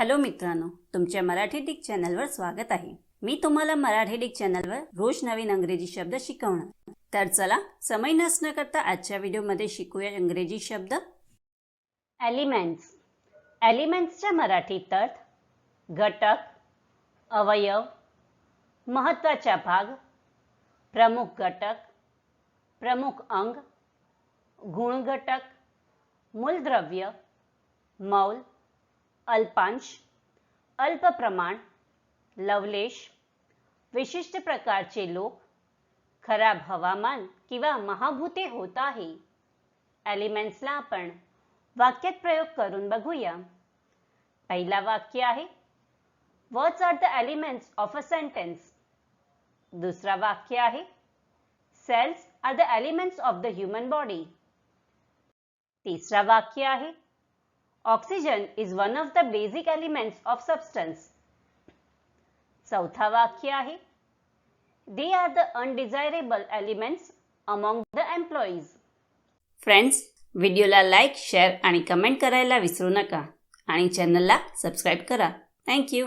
Hello मित्रांनो तुमच्या Marathi Dick चॅनलवर स्वागत आहे. मी तुम्हाला मराठी डिक चॅनलवर रोज नवीन अंग्रेजी शब्द शिकवणार. तर चला समय नसणं करता आजच्या व्हिडिओमध्ये शिकूया इंग्रजी शब्द. एलिमेंट्स एलिमेंट्सच्या मराठीत अर्थ घटक अवयव महत्त्वाचा भाग प्रमुख घटक प्रमुख अंग गुण घटक मूलद्रव्य मौल अल्पांश अल्प प्रमाण लवलेश विशिष्ट प्रकारचे लोक खराब हवामान किंवा महाभूते होत आहे. एलिमेंट्सला आपण वाक्यात प्रयोग करून बघूया. पहिला वाक्य आहे words are the elements of a sentence दुसरा वाक्य आहे cells are the elements of the human body तिसरा वाक्य आहे oxygen is one of the basic elements of substance चौथा वाक्य आहे. They are the undesirable elements among the employees friends व्हिडिओला लाईक शेअर आणि कमेंट करायला विसरू नका. आणि चॅनलला सबस्क्राईब करा. थँक्यू